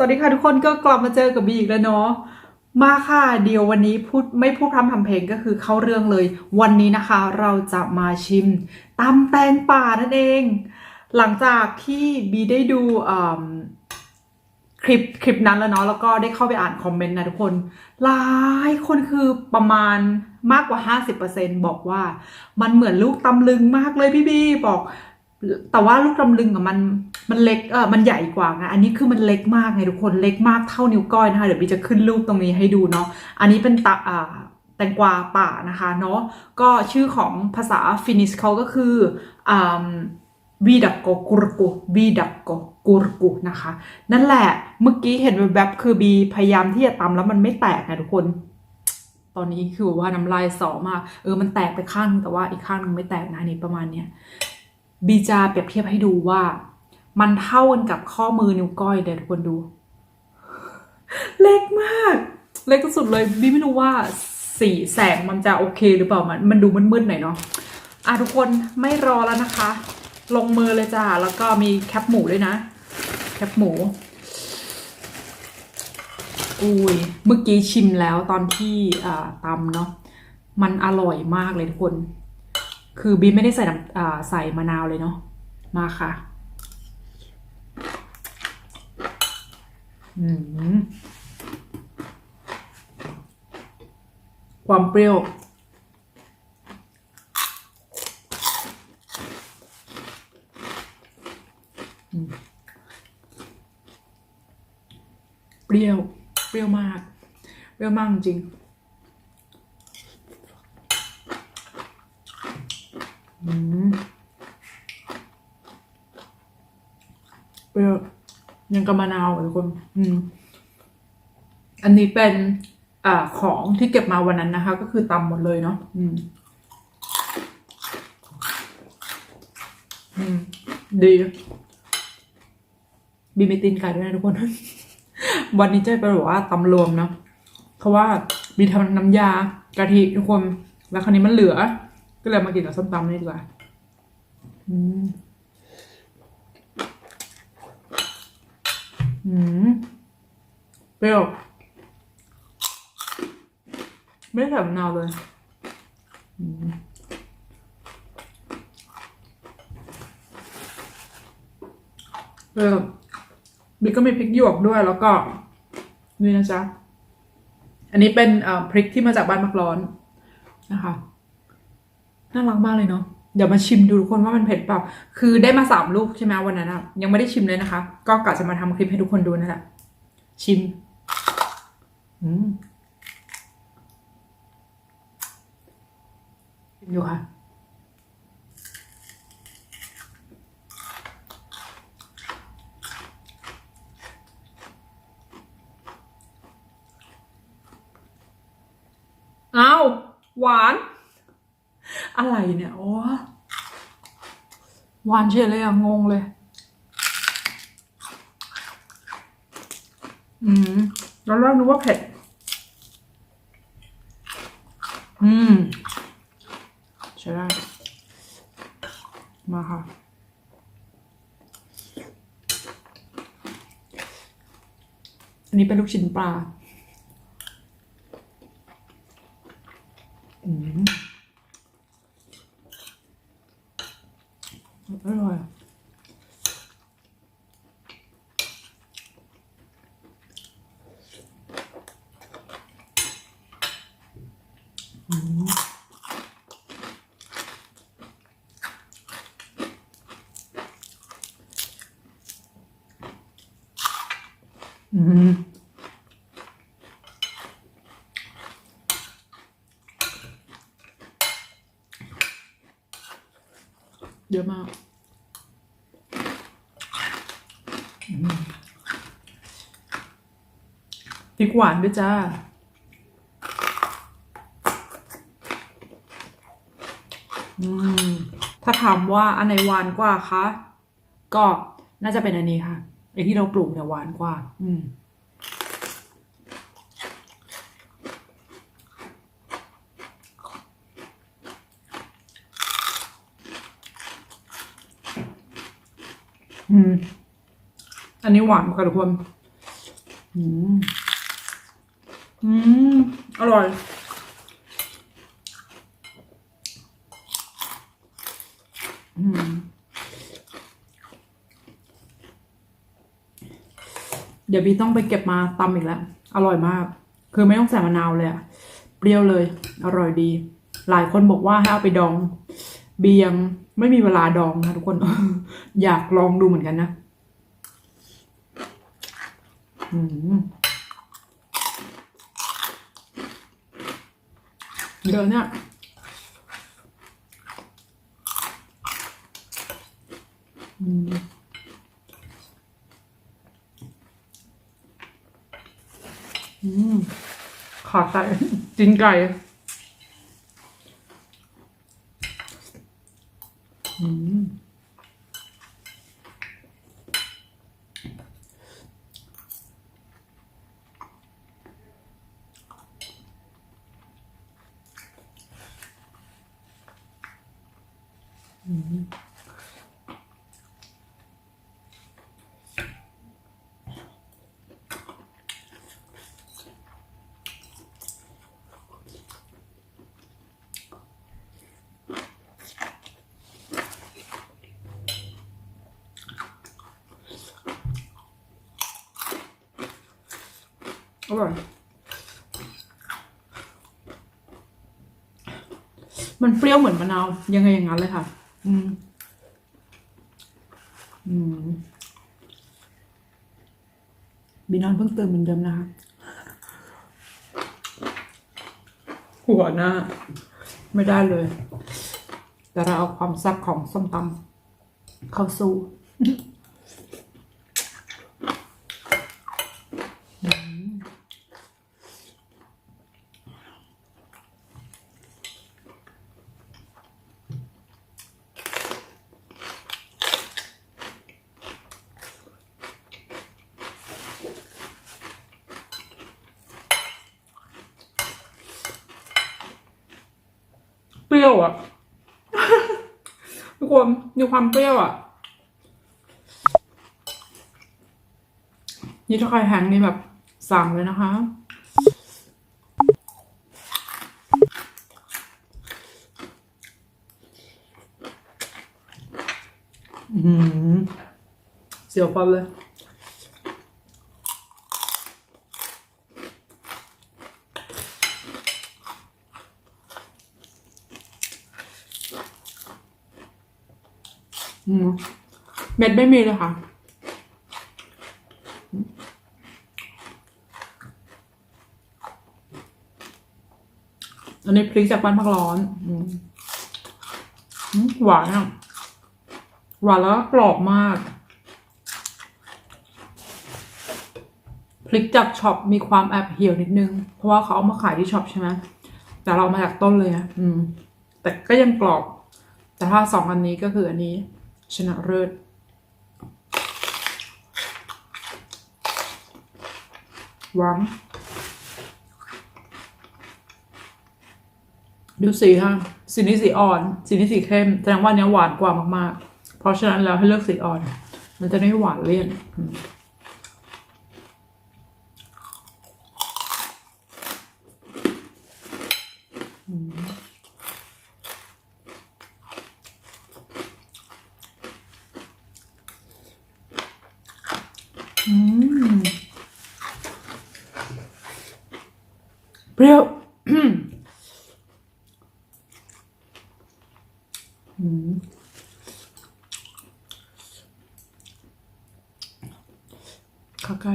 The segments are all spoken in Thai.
สวัสดีค่ะทุกคนก็กลับมาเจอกับบีอีกแล้วเนาะมาค่ะเดี๋ยววันนี้พูดไม่พูดพร่ำทำเพลงก็คือเข้าเรื่องเลย วันนี้นะคะเราจะมาชิมตำแตงป่านั่นเอง หลังจากที่บีได้ดูคลิปคลิปนั้นแล้วเนาะแล้วก็ได้เข้าไปอ่านคอมเมนต์นะทุกคนหลายคนคือประมาณมากกว่า 50%บอกว่ามันเหมือนลูกตำลึงมากเลยพี่บีบอก แต่ว่าลูกตำลึงอะมันมันเล็กเออมันใหญ่กว่าไงอันนี้คือมันเล็กมากไงทุกคนเล็กมากเท่านิ้วก้อยนะคะ เดี๋ยวบีจะขึ้นรูปตรงนี้ให้ดูเนาะอันนี้เป็นตะอ่าแตงกวาป่านะคะเนาะก็ชื่อของภาษาฟินิชเขาก็คืออ่าวีดักโกกุรกุวีดักโกกุรกุนะคะ นั่นแหละเมื่อกี้เห็นแวบๆคือบีพยายามที่จะตำแล้วมันไม่แตกนะทุกคนตอนนี้คือว่าน้ำลายสอมากเออมันแตกไปข้างแต่ว่าอีกข้างนึงไม่แตกนะอันนี่ประมาณเนี้ย บีจะเปรียบเทียบให้ดูว่า มันเท่ากันกับข้อมือนิ้วก้อยเดี๋ยวทุกคนดู เล็กมาก เล็กที่สุดเลยบีไม่รู้ว่าสีแสงมันจะโอเคหรือเปล่ามันมันดูมืดๆหน่อยเนาะอะทุกคนไม่รอแล้วนะคะ ลงมือเลยจ้าแล้วก็มีแคปหมูด้วยนะ แคปหมู อุ้ยเมื่อกี้ชิมแล้วตอนที่อ่าตำเนาะมันอร่อยมากเลยทุกคน คือบีไม่ได้ใส่น้ำใส่มะนาวเลยเนาะมาค่ะความเปรี้ยว เปรี้ยว เปรี้ยวมาก เปรี้ยวมากจริง อืมเปรี้ยวยังกับมะนาวอะทุกคน อืม อันนี้เป็นอ่าของที่เก็บมาวันนั้นนะคะ ก็คือตำหมดเลยเนาะอืม อืม ดีบีมีตีนไก่ด้วยนะทุกคน วันนี้จะไปบอกว่าตำรวมเนาะเพราะว่าบีทำน้ำยากะทิทุกคน แล้วคราวนี้มันเหลือ ก็เลยมากินกับส้มตำนี่ดีกว่า อืม อืม เปรี้ยว ไม่ได้ใส่มะนาวเลย อืมเออบิ๊กก็มีพริกหยวกด้วยแล้วก็นี่นะจ๊ะ อันนี้เป็นพริกที่มาจากบ้านมักร้อนนะคะ น่ารักมากเลยเนาะเดี๋ยวมาชิมดูทุกคนว่ามันเผ็ดเปล่า คือได้มาสามลูกใช่ไหมวันนั้นอะยังไม่ได้ชิมเลยนะคะ ก็กะจะมาทำคลิปให้ทุกคนดูนั่นแหละชิม อืมชิมดูค่ะเอาหวาน อะไรเนี่ย โอ้หวานเฉยเลยอะ งงเลย อืมแล้วเรานึกว่าเผ็ด อืมใช่ได้ มาค่ะอันนี้เป็นลูกชิ้นปลา อืมอร่อยอะอืมอืม เยอะมากอืมพริกหวานด้วยจ้า ถ้าถามว่าอันไหนหวานกว่าคะ ก็น่าจะเป็นอันนี้ค่ะ อที่เราปลูกเนี่ยหวานกว่า อืมอืม อันนี้หวานกว่าทุกคน อืม อืม อร่อย อืม เดี๋ยวบีต้องไปเก็บมาตำอีกแล้ว อร่อยมาก คือไม่ต้องใส่มะนาวเลยอะเปรี้ยวเลย อร่อยดี หลายคนบอกว่าให้เอาไปดองบียังไม่มีเวลาดองนะทุกคน อยากลองดูเหมือนกันนะอืมเดี๋ยวเนี่ยอืม อืมขาไก่จินไก่อืมอืม อร่อย มันเปรี้ยวเหมือนมะนาว ยังไงอย่างนั้นเลยค่ะ อืม อืมบีนอนเพิ่งตื่นเหมือนเดิมนะคะ หัวหน้า ไม่ได้เลย แต่เราเอาความแซ่บของส้มตำเข้าสู้ รี้ยวอะ ทุกคนมีความเปรี้ยวอะ นี่ถ้าใครแห้งนี่แบบสั่งเลยนะคะอืมเสียวฟันเลย อืมเม็ดไม่มีเลยค่ะ อันนี้พริกจากบ้านพักร้อน อืมหวานอะ หวานแล้วก็กรอบมาก พริกจากช็อปมีความแอบเหี่ยวนิดนึง เพราะว่าเขาเอามาขายที่ช็อปใช่ไหมแต่เรามาจากต้นเลยนะอืม แต่ก็ยังกรอบ แต่ถ้าสองอันนี้ก็คืออันนี้ ชนะเลิศหวังดูสีค่ะสีนี้สีอ่อน สีนี้สีเข้ม แสดงว่านเนี้ยหวานกว่ามากๆ เพราะฉะนั้นแล้วให้เลือกสีอ่อน มันจะได้หวานเลี่ยน อืมอืมเปรี้ยว อืมอืมข้าวไก่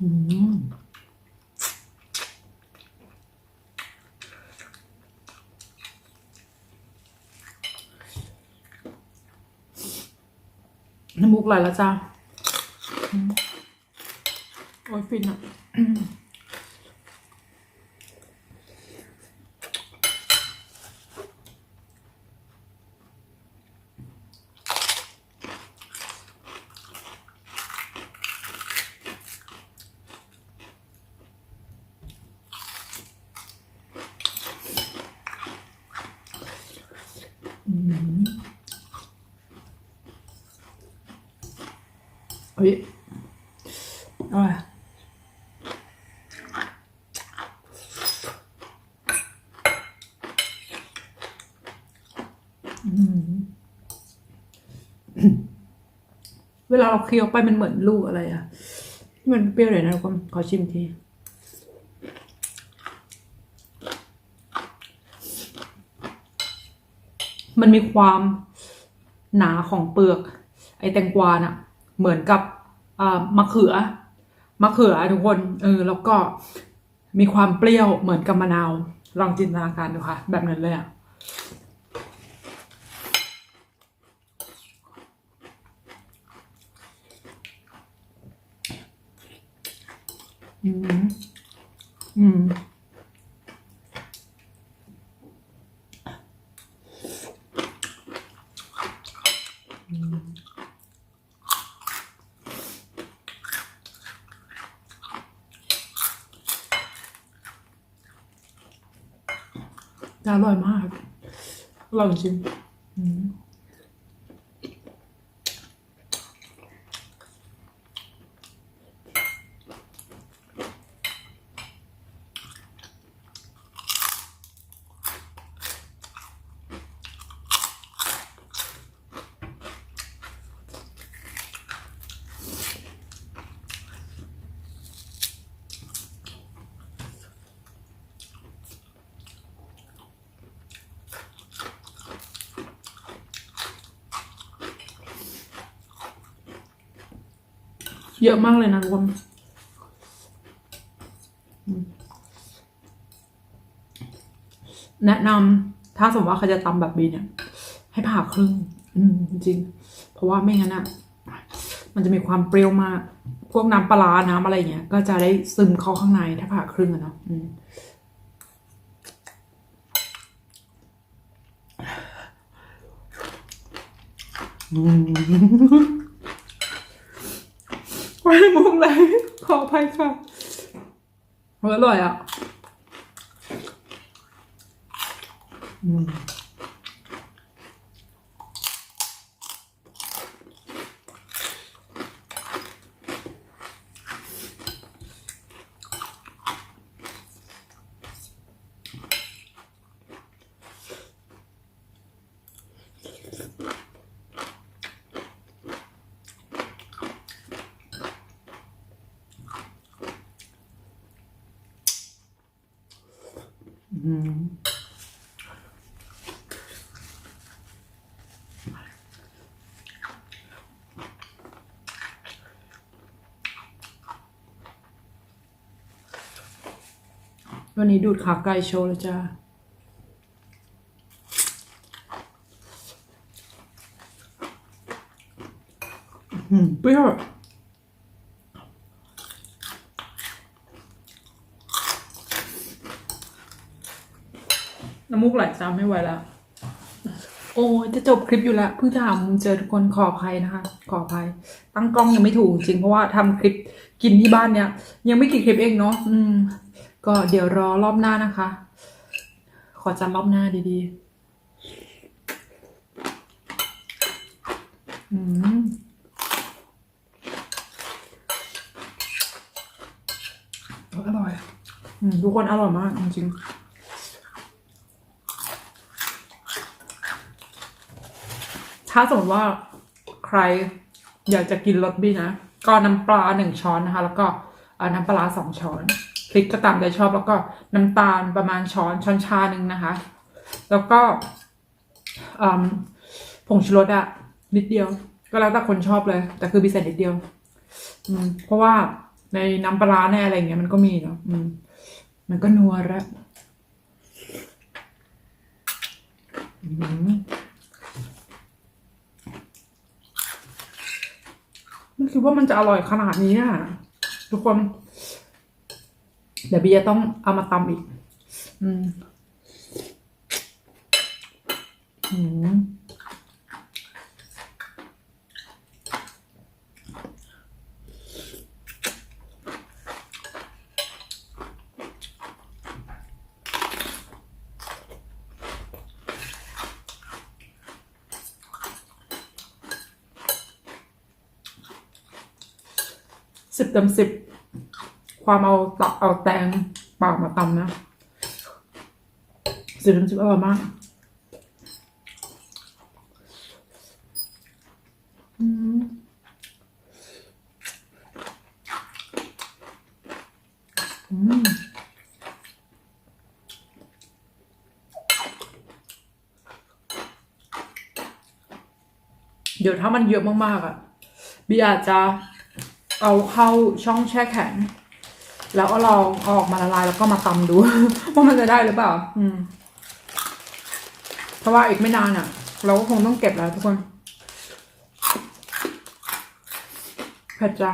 อืม น้ำมูกไหลแล้วจ้า โอ้ยฟินอะ อ เฮ้ยอร่อยเวลาเราเคี้ยวไปมันเหมือนลูกอะไรอะมันเปรี้ยวเลยนะทุกคนขอชิมทีมันมีความหนาของเปลือก ไอแตงกวาน่ะ เหมือนกับ มะเขือมะเขือทุกคนเออแล้วก็มีความเปรี้ยวเหมือนกับมะนาว ลองจินตนาการดูค่ะ แบบนั้นเลยอะอืมอืม อร่อยมากลองชิมอืม เยอะมากเลยนะทุกคนแนะนำถ้าสมมติว่าเขาจะตำแบบบีเนี่ย ให้ผ่าครึ่ง อืมจริง เพราะว่าไม่งั้นอะมันจะมีความเปรี้ยวมาก พวกน้ำปลาร้าน้ำอะไรเงี้ย ก็จะได้ซึมเข้าข้างในถ้าผ่าครึ่งอะเนาะอืม ไม่ได้มุกเลยขออภัยค่ะอร่อยอะ อืม วันนี้ดูดขาไก่โชว์เลยจ้าอืมเปรี้ยวน้ำมู กไหลตามไม่ไหวแล้ว โอ้ยจะจบคลิปอยู่แล้วเพิ่งจะหามุมเจอทุกคนขออภัยนะคะ ขออภัย ตั้งกล้องยังไม่ถูกจริงเพราะว่าทำคลิปกินที่บ้านเนี่ยยังไม่กี่คลิปเองเนาะอืม ก็เดี๋ยวรอรอบหน้านะคะ ขอจำรอบหน้าดีๆ อืมอร่อย อืมทุกคนอร่อยมากจริงๆ ถ้าสมมติว่าใครอยากจะกินรสบี้นะ ก็น้ำปลาหนึ่งช้อนนะคะ แล้วก็น้ำปลาสองช้อนพริกก็ตามใจชอบ แล้วก็น้ำตาลประมาณช้อนช้อนชาหนึ่งนะคะ แล้วก็ผงชูรสอะนิดเดียว ก็แล้วแต่คนชอบเลย แต่คือบีใส่นิดเดียว อืม เพราะว่าในน้ำปลาร้าในอะไรเงี้ยมันก็มีเนาะอืม มันก็นัวแล้วอืม ไม่คิดว่ามันจะอร่อยขนาดนี้อะทุกคน เดี๋ยวบีจะต้องเอามาตำอีก อืม อืม สิบ เต็มสิบความเอาตับเอาแตงเปล่ามาตำนะสิบเต็มสิบอร่อยมากอืมอืมเดี๋ยวถ้ามันเยอะมากๆอะบีอาจจะ เอาเข้าช่องแช่แข็ง แล้วก็ลองเอาออกมาละลายแล้วก็มาตำดู ว่ามันจะได้หรือเปล่า อืม เพราะว่าอีกไม่นานอะ เราก็คงต้องเก็บแล้วทุกคนเผ็ดจ้า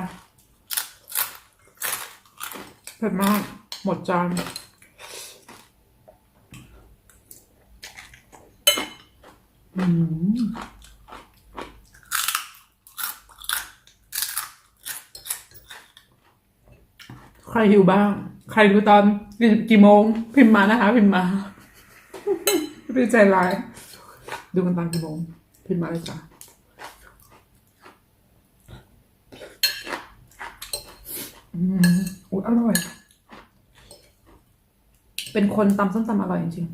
เผ็ดมาก หมดจานอืม ใค รหิวบ้าง ใครดูตอนกี่โมง พิมพ์มานะคะ พิมพ์มาดีใจร้ายดูกันตอนกี่โมง พิมพ์มาเลยจ้ะอืมอุ๊ยอร่อย เป็นคนตำส้มตำอร่อยจริง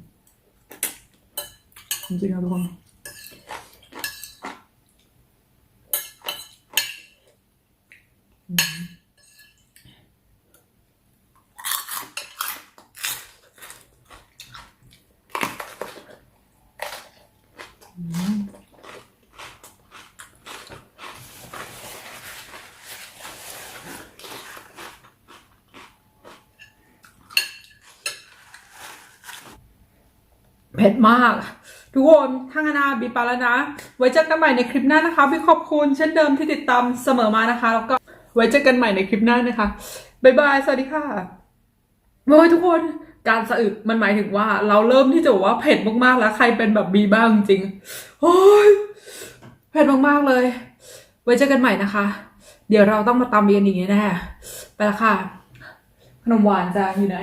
จริงๆนะทุกคน เผ็ด มาก ทุกคนทั้งนนาบีปาแล้วนะ ไว้เจอกันใหม่ในคลิปหน้านะคะพี่ขอบคุณเช่นเดิมที่ติดตามเสมอมานะคะ แล้วก็ไว้เจอกันใหม่ในคลิปหน้านะคะบ๊ายบาย สวัสดีค่ะโอ้ยทุกคนการสะอึกมันหมายถึงว่า เราเริ่มที่จะว่าเผ็ดมากๆแล้วใครเป็นแบบบีบ้างจริงโอ้ยเผ็ดมากๆเลย ไว้เจอกันใหม่นะคะ เดี๋ยวเราต้องมาตำเย็นอีกแน่ไปละค่ะ ขนมหวานจะอยู่ไหน